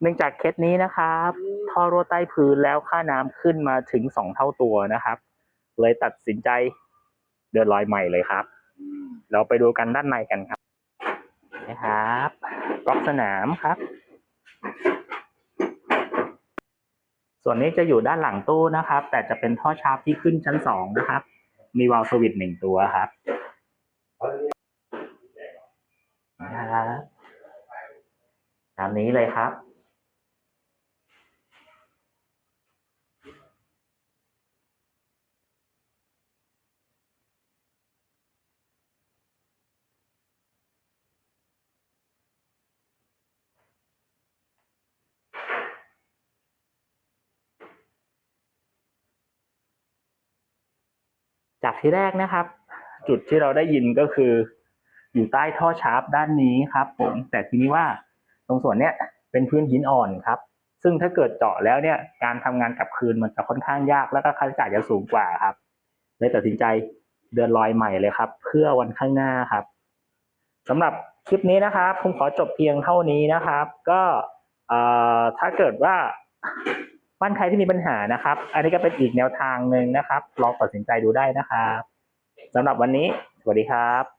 เนื่องจากเคสนี้นะครับท่อรั่วใต้พื้นแล้วค่าน้ำขึ้นมาถึงสองเท่าตัวนะครับ เลยตัดสินใจเดินรอยใหม่เลยครับ เราไปดูกันด้านในกันครับนะครับก๊อกสนามครับ ส่วนนี้จะอยู่ด้านหลังตู้นะครับ แต่จะเป็นท่อชาร์ปที่ขึ้นชั้นสองนะครับ มีวาล์วสวิตช์หนึ่งตัวครับนะครับตามนี้เลยครับ จากที่แรกนะครับ จุดที่เราได้ยินก็คือ อยู่ใต้ท่อชาร์ปด้านนี้ครับผมแต่ทีนี้ว่าตรงส่วนเนี้ยเป็นพื้นหินอ่อนครับ ซึ่งถ้าเกิดเจาะแล้วเนี่ยการทำงานกลับคืนมันจะค่อนข้างยากแล้วก็ค่าใช้จ่ายจะสูงกว่าครับเลยตัดสินใจเดินรอยใหม่เลยครับ เพื่อวันข้างหน้าครับสำหรับคลิปนี้นะครับผมขอจบเพียงเท่านี้นะครับ ก็ถ้าเกิดว่า บ้านใครที่มีปัญหานะครับ อันนี้ก็เป็นอีกแนวทางหนึ่งนะครับ ลองตัดสินใจดูได้นะครับสำหรับวันนี้ สวัสดีครับ